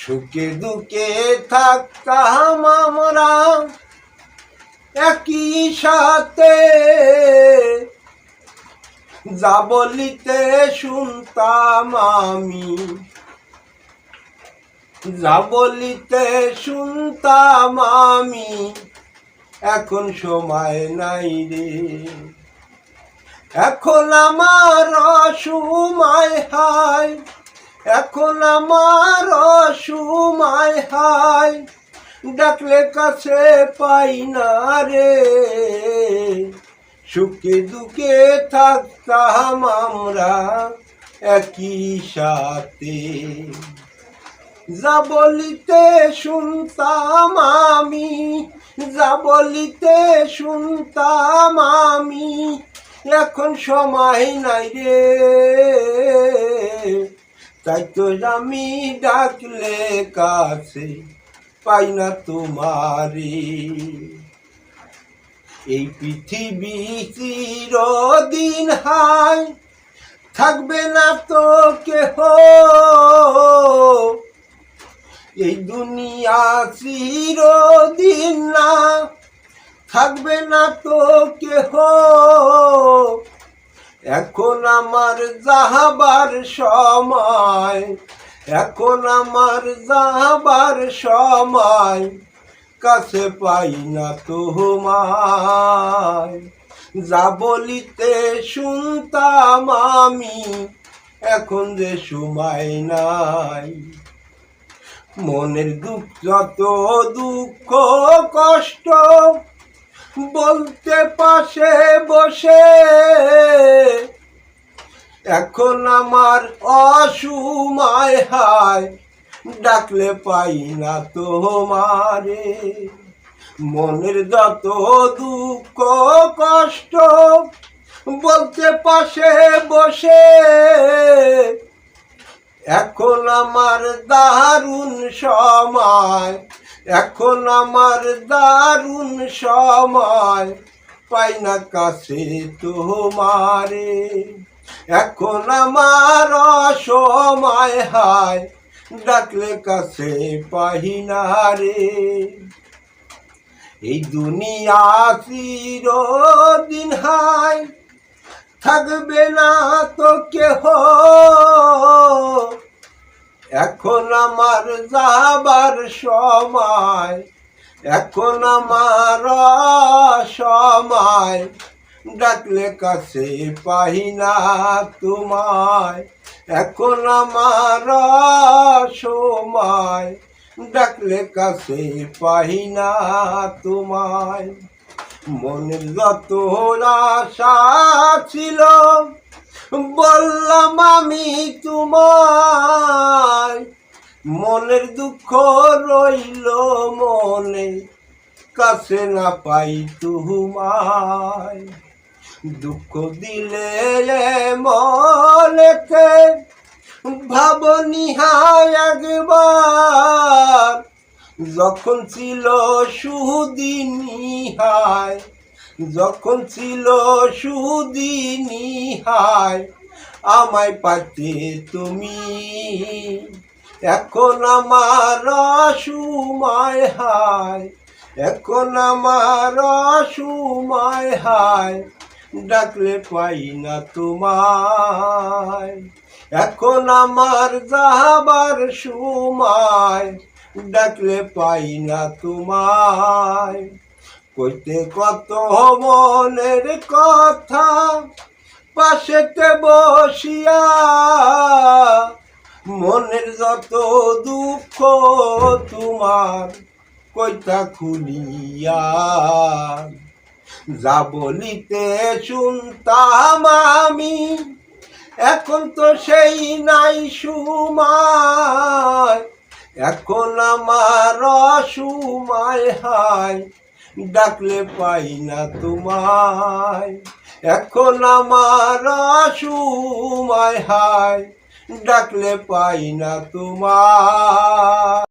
সুখে দুঃখে থাকতাম আমরা একই সাথে। যা বলিতে শুনতাম আমি, যা বলিতে শুনতাম আমি, এখন সময় নাই রে। এখন আমার অসময় হায়। এখন আমার অসময় হায়, ডাকলে কাছে পাই না রে। সুখে দুঃখে থাকতাম আমরা একই সাথে। যা বলিতে শুনতাম আমি, যা বলিতে শুনতাম আমি, এখন সময় নাই রে। তাই তো আমি ডাকলে কাছে পাই না তোমারে। এই পৃথিবী চিরদিন হাই থাকবে না তো কেহ। এই দুনিয়া চিরদিন না থাকবে না তো কেহ। এখন আমার যাহাবার সময়, এখন আমার যাহাবার সময়, কাছে পাই না তোমায়। যা বলিতে শুনতাম আমি, এখন যে সময় নাই। মনের দুঃখ, যত দুঃখ, কষ্ট বলতে পাশে বসে। এখন আমার অসময় হায়, ডাকলে পাই না তোমারে। মনের যত দুঃখ, কষ্ট, বলতে পাশে বসে। এখন আমার দারুণ সময়, এখন আমার দারুণ সময়, পাই না কাছে তোমারে। এখন আমার অসময় হায়, ডাকলে কাছে পাই না রে। এই দুনিয়া চিরদিন হায়, থাকবে না তো আমার যাবার সময়, এখন আমার সময়। ডাকলে কাছে পাই না তোমায়, এখন আমার সময়। ডাকলে কাছে পাই না তোমায়। মনে যত আশা ছিল, বললাম আমি তোমায়। মনের দুঃখ রইল মনে, কাছে না পাই তোমায়। দুঃখ দিলে মনেতে ভাবনি হায় একবার। যখন ছিল সুদিনী হায় যখন ছিল সুদিনী হায় আমায় পাতে তুমি এখন আমার সুমায় হায়, এখন আমার সুমায় হায়, ডাকলে পাই না তোমায়। এখন আমার যাবার সময়, ডাকলে পাই না তোমায়। কইতে কত মনের কথা, পাশেতে বসিয়া মনের যত দুঃখ তোমার, কইতা খুলিয়া যা বলিতে শুনতাম আমি। এখন তো সেই নাই সুমায়, এখন আমার অসময় হায়, ডাকলে পাই না তোমায়। এখন আমার অসময় হায় ডাকলে পাই না তোমায়